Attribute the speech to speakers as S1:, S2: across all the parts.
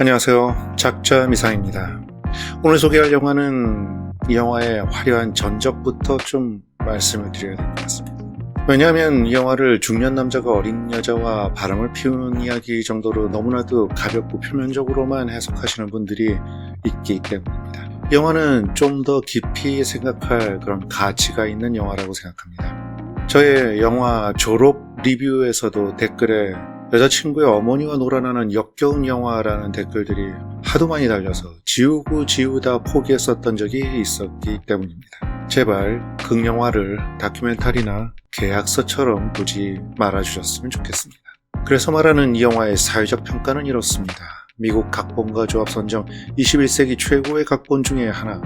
S1: 안녕하세요. 작자 미상입니다. 오늘 소개할 영화는 이 영화의 화려한 전적부터 좀 말씀을 드려야 될 것 같습니다. 왜냐하면 이 영화를 중년 남자가 어린 여자와 바람을 피우는 이야기 정도로 너무나도 가볍고 표면적으로만 해석하시는 분들이 있기 때문입니다. 이 영화는 좀 더 깊이 생각할 그런 가치가 있는 영화라고 생각합니다. 저의 영화 졸업 리뷰에서도 댓글에 여자친구의 어머니와 놀아나는 역겨운 영화라는 댓글들이 하도 많이 달려서 지우고 지우다 포기했었던 적이 있었기 때문입니다. 제발 극영화를 다큐멘터리나 계약서처럼 보지 말아주셨으면 좋겠습니다. 그래서 말하는 이 영화의 사회적 평가는 이렇습니다. 미국 각본가 조합 선정 21세기 최고의 각본 중에 하나,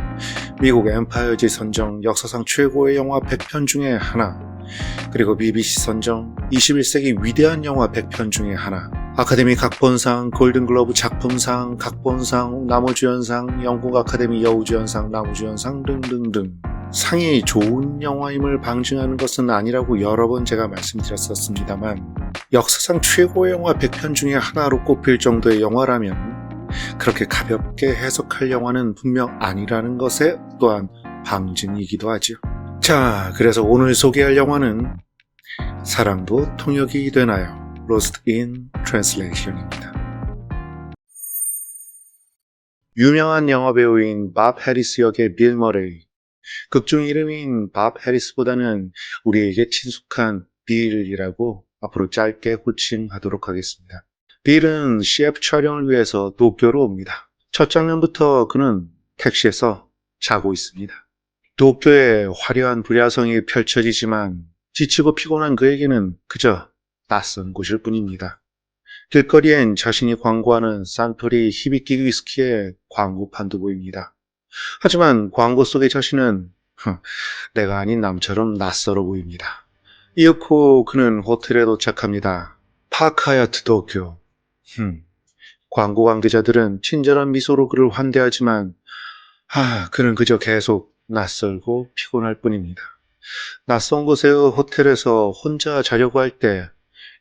S1: 미국 엠파이어지 선정 역사상 최고의 영화 100편 중에 하나, 그리고 BBC 선정 21세기 위대한 영화 100편 중에 하나, 아카데미 각본상, 골든글러브 작품상, 각본상, 나무주연상, 영국 아카데미 여우주연상, 나무주연상 등등등. 상이 좋은 영화임을 방증하는 것은 아니라고 여러 번 제가 말씀드렸었습니다만, 역사상 최고의 영화 100편 중에 하나로 꼽힐 정도의 영화라면, 그렇게 가볍게 해석할 영화는 분명 아니라는 것에 또한 방증이기도 하죠. 자, 그래서 오늘 소개할 영화는 사랑도 통역이 되나요? Lost in Translation입니다. 유명한 영화 배우인 밥 해리스 역의 빌 머레이. 극중 이름인 밥 해리스보다는 우리에게 친숙한 빌이라고 앞으로 짧게 호칭하도록 하겠습니다. 빌은 CF 촬영을 위해서 도쿄로 옵니다. 첫 장면부터 그는 택시에서 자고 있습니다. 도쿄의 화려한 불야성이 펼쳐지지만 지치고 피곤한 그에게는 그저 낯선 곳일 뿐입니다. 길거리엔 자신이 광고하는 산토리 히비키 위스키의 광고판도 보입니다. 하지만 광고 속의 자신은 허, 내가 아닌 남처럼 낯설어 보입니다. 이윽고 그는 호텔에 도착합니다. 파카야트 도쿄. 흠, 광고 관계자들은 친절한 미소로 그를 환대하지만 아, 그는 그저 계속 낯설고 피곤할 뿐입니다. 낯선 곳의 호텔에서 혼자 자려고 할 때,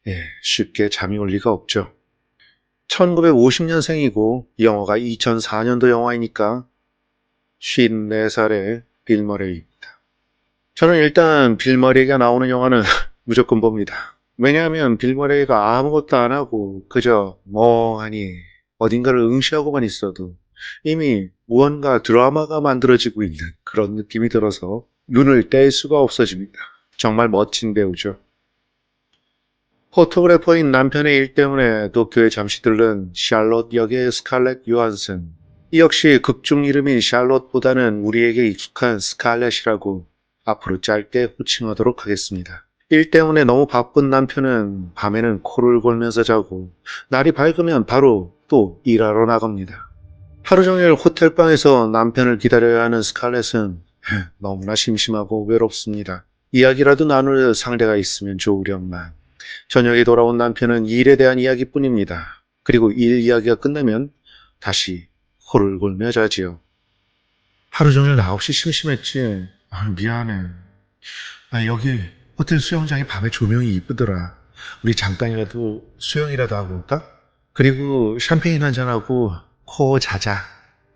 S1: 예, 쉽게 잠이 올 리가 없죠. 1950년생이고, 영화가 2004년도 영화이니까, 54살의 빌 머레이입니다. 저는 일단 빌 머레이가 나오는 영화는 무조건 봅니다. 왜냐하면 빌 머레이가 아무것도 안 하고, 그저 멍하니 어딘가를 응시하고만 있어도 이미 무언가 드라마가 만들어지고 있는 그런 느낌이 들어서 눈을 뗄 수가 없어집니다. 정말 멋진 배우죠. 포토그래퍼인 남편의 일 때문에 도쿄에 잠시 들른 샬롯 역의 스칼렛 요한슨. 이 역시 극중 이름인 샬롯보다는 우리에게 익숙한 스칼렛이라고 앞으로 짧게 호칭하도록 하겠습니다. 일 때문에 너무 바쁜 남편은 밤에는 코를 골면서 자고 날이 밝으면 바로 또 일하러 나갑니다. 하루 종일 호텔방에서 남편을 기다려야 하는 스칼렛은 너무나 심심하고 외롭습니다. 이야기라도 나눌 상대가 있으면 좋으련만. 저녁에 돌아온 남편은 일에 대한 이야기뿐입니다. 그리고 일 이야기가 끝나면 다시 코를 골며 자지요. 하루 종일 나 없이 심심했지. 아, 미안해. 아, 여기 호텔 수영장이 밤에 조명이 이쁘더라. 우리 잠깐이라도 수영이라도 하고 올까? 그리고 샴페인 한잔하고 코 자자.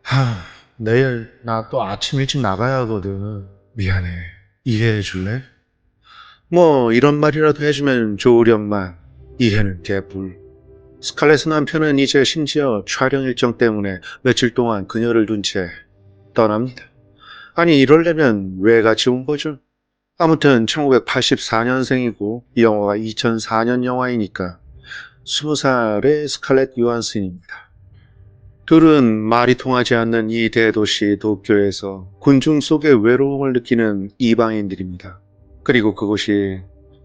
S1: 하, 내일 나 또 아침 일찍 나가야 하거든. 미안해. 이해해 줄래? 뭐 이런 말이라도 해주면 좋으련만 이해는 개뿔. 스칼렛 남편은 이제 심지어 촬영 일정 때문에 며칠 동안 그녀를 둔 채 떠납니다. 아니 이럴려면 왜 같이 온 거죠? 아무튼 1984년생이고 이 영화가 2004년 영화이니까 20살의 스칼렛 요한슨입니다. 둘은 말이 통하지 않는 이 대도시 도쿄에서 군중 속의 외로움을 느끼는 이방인들입니다. 그리고 그곳이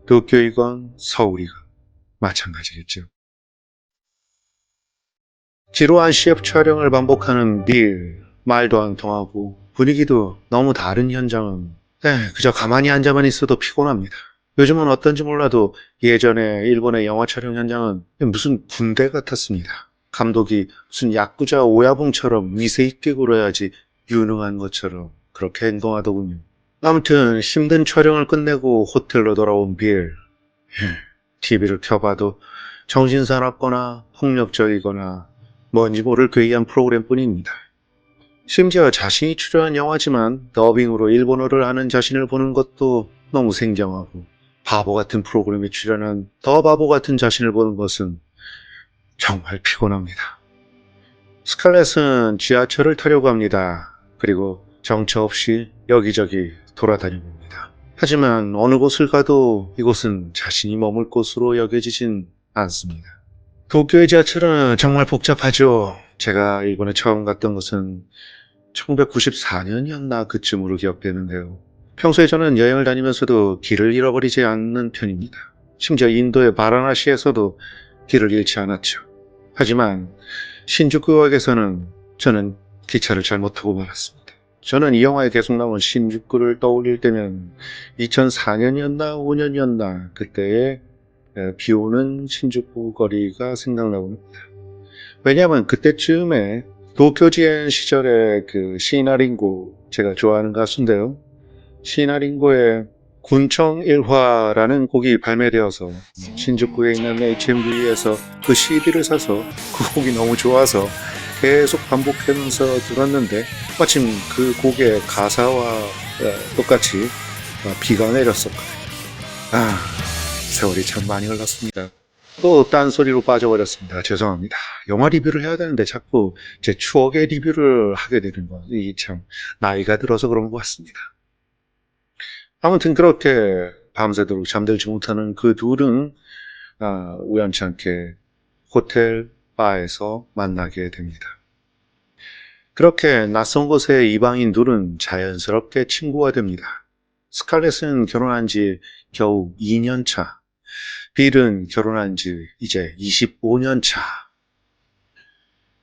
S1: 도쿄이건 서울이건 마찬가지겠죠. 지루한 CF 촬영을 반복하는 빌, 말도 안 통하고 분위기도 너무 다른 현장은 에, 그저 가만히 앉아만 있어도 피곤합니다. 요즘은 어떤지 몰라도 예전에 일본의 영화 촬영 현장은 무슨 군대 같았습니다. 감독이 무슨 야구자 오야붕처럼 위세 있게 굴어야지 유능한 것처럼 그렇게 행동하더군요. 아무튼 힘든 촬영을 끝내고 호텔로 돌아온 빌. TV를 켜봐도 정신사납거나 폭력적이거나 뭔지 모를 괴이한 프로그램뿐입니다. 심지어 자신이 출연한 영화지만 더빙으로 일본어를 하는 자신을 보는 것도 너무 생경하고 바보 같은 프로그램에 출연한 더 바보 같은 자신을 보는 것은 정말 피곤합니다. 스칼렛은 지하철을 타려고 합니다. 그리고 정처 없이 여기저기 돌아다닙니다. 하지만 어느 곳을 가도 이곳은 자신이 머물 곳으로 여겨지진 않습니다. 도쿄의 지하철은 정말 복잡하죠. 제가 일본에 처음 갔던 것은 1994년이었나 그쯤으로 기억되는데요. 평소에 저는 여행을 다니면서도 길을 잃어버리지 않는 편입니다. 심지어 인도의 바라나시에서도 길을 잃지 않았죠. 하지만 신주쿠역에서는 저는 기차를 잘못 타고 말았습니다. 저는 이 영화에 계속 나온 신주쿠를 떠올릴 때면 2004년이었나 5년이었나 그때의 에, 비 오는 신주쿠 거리가 생각나봅니다. 왜냐하면 그때쯤에 도쿄지엔 시절에 그 시나링고 제가 좋아하는 가수인데요. 시나링고의 군청 일화라는 곡이 발매되어서 신주쿠에 있는 HMV에서 그 CD를 사서 그 곡이 너무 좋아서 계속 반복하면서 들었는데 마침 그 곡의 가사와 어, 똑같이 어, 비가 내렸었거든요. 아, 세월이 참 많이 흘렀습니다. 또 딴소리로 빠져버렸습니다. 죄송합니다. 영화 리뷰를 해야 되는데 자꾸 제 추억의 리뷰를 하게 되는 거. 이참 나이가 들어서 그런 것 같습니다. 아무튼 그렇게 밤새도록 잠들지 못하는 그 둘은 아, 우연찮게 호텔 바에서 만나게 됩니다. 그렇게 낯선 곳의 이방인 둘은 자연스럽게 친구가 됩니다. 스칼렛은 결혼한 지 겨우 2년 차, 빌은 결혼한 지 이제 25년 차.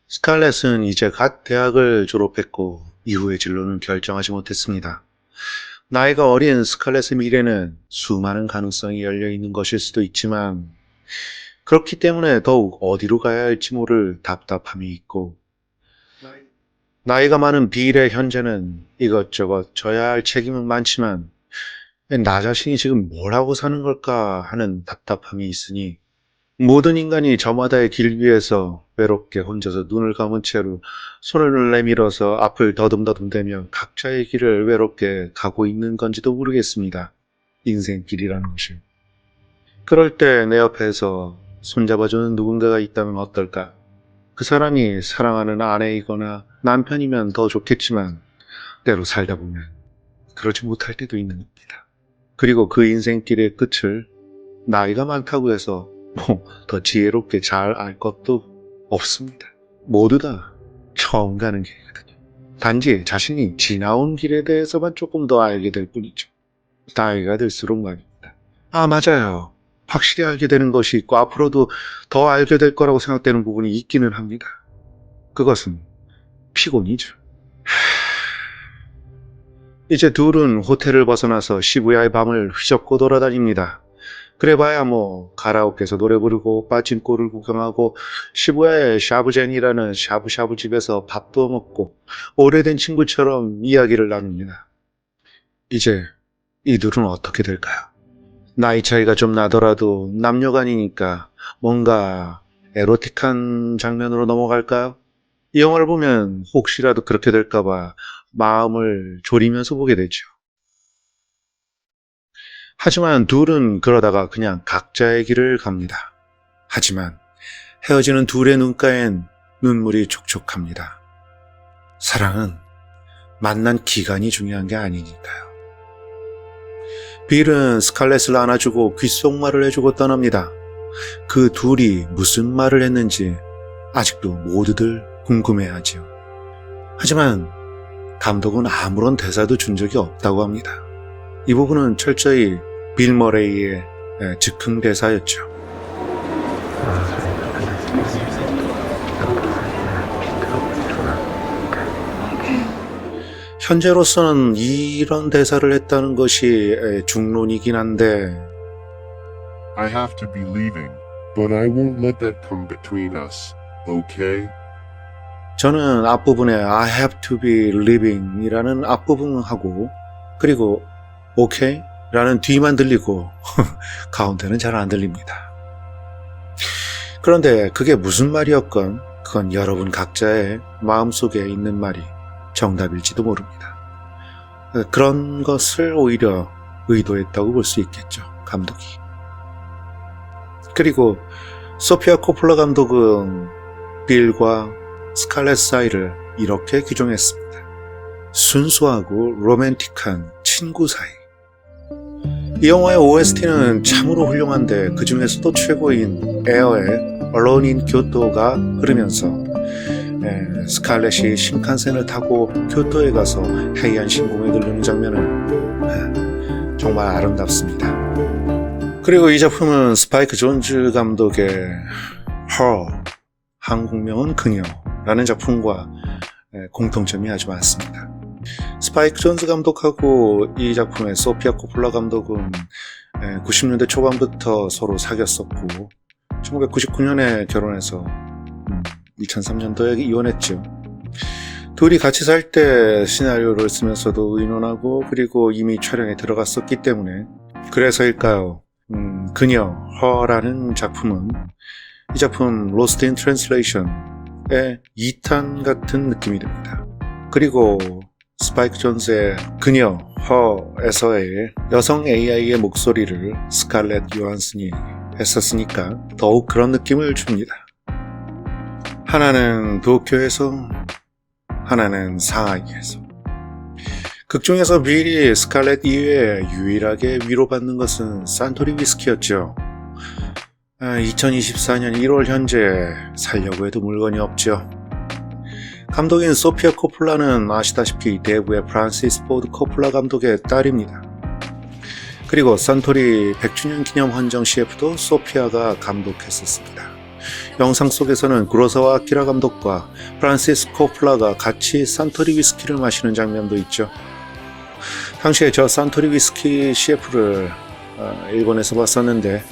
S1: 스칼렛은 이제 갓 대학을 졸업했고 이후의 진로는 결정하지 못했습니다. 나이가 어린 스칼렛의 미래는 수많은 가능성이 열려 있는 것일 수도 있지만 그렇기 때문에 더욱 어디로 가야 할지 모를 답답함이 있고 나이가 많은 빌의 현재는 이것저것 져야 할 책임은 많지만 나 자신이 지금 뭘 하고 사는 걸까 하는 답답함이 있으니 모든 인간이 저마다의 길 위에서 외롭게 혼자서 눈을 감은 채로 손을 내밀어서 앞을 더듬더듬대며 각자의 길을 외롭게 가고 있는 건지도 모르겠습니다. 인생길이라는 것이. 그럴 때 내 옆에서 손잡아주는 누군가가 있다면 어떨까? 그 사람이 사랑하는 아내이거나 남편이면 더 좋겠지만 때로 살다 보면 그러지 못할 때도 있는 겁니다. 그리고 그 인생길의 끝을 나이가 많다고 해서 뭐 더 지혜롭게 잘 알 것도 없습니다. 모두 다 처음 가는 길이거든요. 단지 자신이 지나온 길에 대해서만 조금 더 알게 될 뿐이죠. 나이가 들수록 말입니다. 아, 맞아요. 확실히 알게 되는 것이 있고 앞으로도 더 알게 될 거라고 생각되는 부분이 있기는 합니다. 그것은 피곤이죠. 이제 둘은 호텔을 벗어나서 시부야의 밤을 휘젓고 돌아다닙니다. 그래봐야 뭐 가라오케에서 노래 부르고 빠진코를 구경하고 시부야의 샤브젠이라는 샤브샤브 집에서 밥도 먹고 오래된 친구처럼 이야기를 나눕니다. 이제 이 둘은 어떻게 될까요? 나이 차이가 좀 나더라도 남녀간이니까 뭔가 에로틱한 장면으로 넘어갈까요? 이 영화를 보면 혹시라도 그렇게 될까봐 마음을 졸이면서 보게 되죠. 하지만 둘은 그러다가 그냥 각자의 길을 갑니다. 하지만 헤어지는 둘의 눈가엔 눈물이 촉촉합니다. 사랑은 만난 기간이 중요한 게 아니니까요. 빌은 스칼렛을 안아주고 귓속말을 해주고 떠납니다. 그 둘이 무슨 말을 했는지 아직도 모두들 궁금해하지요. 하지만 감독은 아무런 대사도 준 적이 없다고 합니다. 이 부분은 철저히 빌 머레이의 에, 즉흥 대사였죠. 현재로서는 이런 대사를 했다는 것이 에, 중론이긴 한데
S2: I have to be leaving, but I won't let that come between us, okay?
S1: 저는 앞부분에 I have to be living 이라는 앞부분하고 그리고 okay 라는 뒤만 들리고 가운데는 잘 안 들립니다. 그런데 그게 무슨 말이었건 그건 여러분 각자의 마음속에 있는 말이 정답일지도 모릅니다. 그런 것을 오히려 의도했다고 볼 수 있겠죠, 감독이. 그리고 소피아 코플라 감독은 빌과 스칼렛 사이를 이렇게 규정했습니다. 순수하고 로맨틱한 친구 사이. 이 영화의 OST는 참으로 훌륭한데 그 중에서도 최고인 에어의 Alone in 교토가 흐르면서 에, 스칼렛이 신칸센을 타고 교토에 가서 해이한 신공에 들르는 장면은 에, 정말 아름답습니다. 그리고 이 작품은 스파이크 존즈 감독의 Her, 한국명은 그녀라는 작품과 에, 공통점이 아주 많습니다. 스파이크 존즈 감독하고 이 작품의 소피아 코플라 감독은 90년대 초반부터 서로 사귀었었고 1999년에 결혼해서 2003년도에 이혼했죠. 둘이 같이 살 때 시나리오를 쓰면서도 의논하고 그리고 이미 촬영에 들어갔었기 때문에 그래서일까요? 음, 그녀 허라는 작품은 이 작품 로스트 인 트랜슬레이션의 2탄 같은 느낌이 듭니다. 그리고 스파이크 존스의 그녀 허에서의 여성 AI의 목소리를 스칼렛 요한슨이 했었으니까 더욱 그런 느낌을 줍니다. 하나는 도쿄에서 하나는 상하이에서 극중에서 빌이 스칼렛 이외에 유일하게 위로받는 것은 산토리 위스키였죠. 2024년 1월 현재 살려고 해도 물건이 없죠. 감독인 소피아 코플라는 아시다시피 대부의 프란시스 포드 코플라 감독의 딸입니다. 그리고 산토리 100주년 기념 헌정 CF도 소피아가 감독했었습니다. 영상 속에서는 구로사와 아키라 감독과 프란시스 코플라가 같이 산토리 위스키를 마시는 장면도 있죠. 당시에 저 산토리 위스키 CF를 어, 일본에서 봤었는데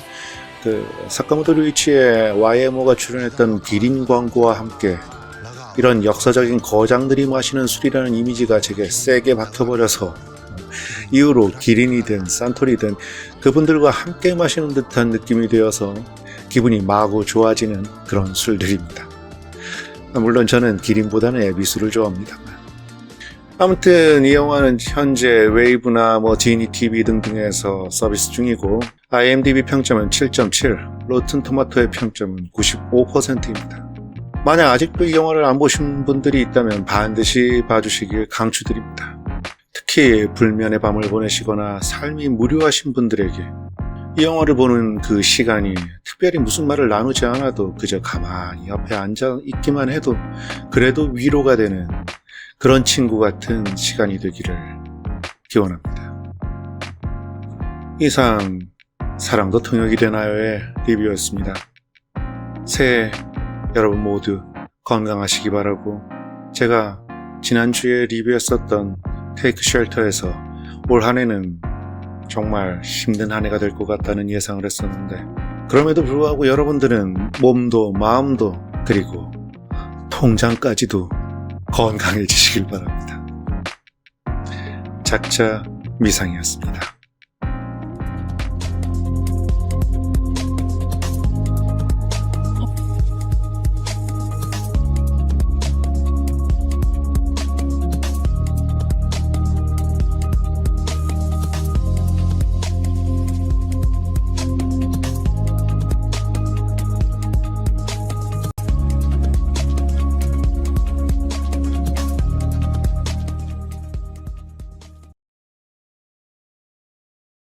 S1: 그 사카모토 류이치의 YMO가 출연했던 기린 광고와 함께 이런 역사적인 거장들이 마시는 술이라는 이미지가 제게 세게 박혀버려서 이후로 기린이든 산토리든 그분들과 함께 마시는 듯한 느낌이 되어서 기분이 마구 좋아지는 그런 술들입니다. 물론 저는 기린보다는 에비스를 좋아합니다만. 아무튼 이 영화는 현재 웨이브나 뭐 지니 TV 등등에서 서비스 중이고 IMDb 평점은 7.7, 로튼 토마토의 평점은 95%입니다. 만약 아직도 이 영화를 안 보신 분들이 있다면 반드시 봐주시길 강추드립니다. 특히 불면의 밤을 보내시거나 삶이 무료하신 분들에게 이 영화를 보는 그 시간이 특별히 무슨 말을 나누지 않아도 그저 가만히 옆에 앉아 있기만 해도 그래도 위로가 되는 그런 친구 같은 시간이 되기를 기원합니다. 이상 사랑도 통역이 되나요의 리뷰였습니다. 새해 여러분 모두 건강하시기 바라고 제가 지난주에 리뷰했었던 테이크 쉘터에서 올 한 해는 정말 힘든 한 해가 될 것 같다는 예상을 했었는데 그럼에도 불구하고 여러분들은 몸도 마음도 그리고 통장까지도 건강해지시길 바랍니다. 작자 미상이었습니다.